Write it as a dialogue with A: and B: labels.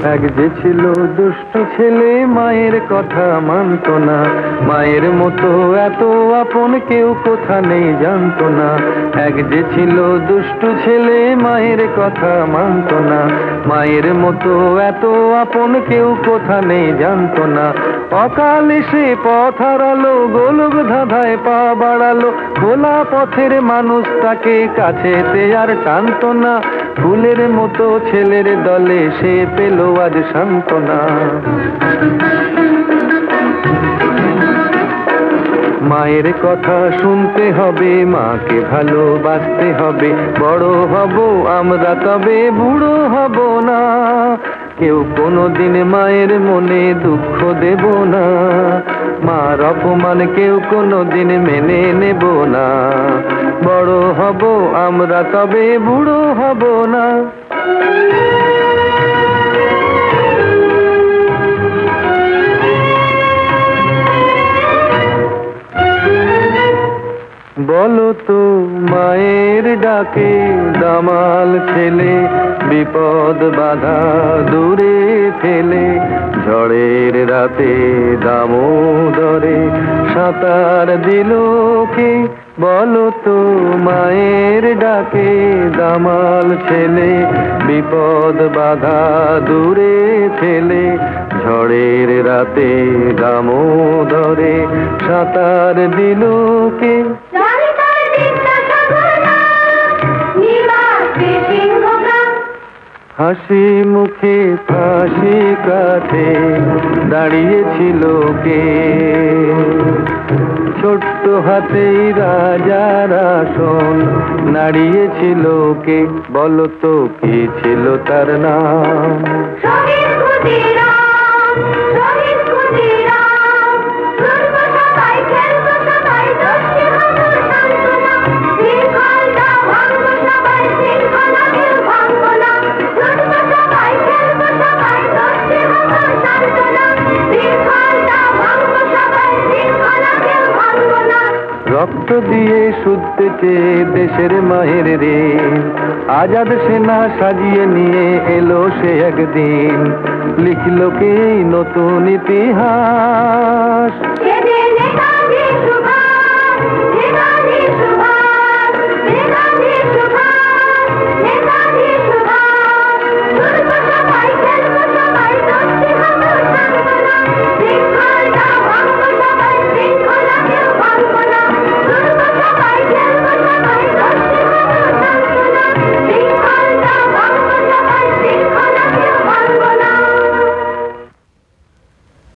A: এক যে ছিল দুষ্ট ছেলে, মায়ের কথা মানত না। মায়ের মতো এত আপন কেউ কোথা নেই জানত না। এক যে ছিল দুষ্ট ছেলে, মায়ের কথা মানত না। মায়ের মতো এত আপন কেউ কোথা নেই জানতো না। অকালে সে পথ হারালো, গোলক ধাঁধায় পা বাড়ালো। খোলা পথের মানুষ তাকে কাছে আর টানত না। ফুলের মতো ছেলের দলে সে পেল আজ সান্ত্বনা মায়ের কথা শুনতে হবে, মাকে ভালোবাসতে হবে। বড় হব আমরা, তবে বুড়ো হব না। কেউ কোনো দিন মায়ের মনে দুঃখ দেব না। মার অপমান কেউ কোনো দিন মেনে নেব না। বড় হব আমরা, তবে বুড়ো হব না। বলো তো, মায়ের ডাকে দামাল ছেলে, বিপদ বাধা দূরে ফেলে ঝড়ের রাতে দামোদরে সাঁতার দিল কে? বলো তো, মায়ের ডাকে দামাল ছেলে, বিপদ বাধা দূরে ফেলে ঝড়ের রাতে দামোদরে সাঁতার দিল কে? হাসি মুখে ফাঁসি কাঠে দাঁড়িয়েছিল কে? ছোট্ট হাতেই রাজার আসন নাড়িয়েছিল কে? বলতো, কি ছিল তার নাম? রক্ত দিয়ে শুদ্ধে দেশের মায়ের রে। আজাদ সেনা সাজিয়ে নিয়ে এলো সে একদিন। লিখলো কে নতুন ইতিহাস?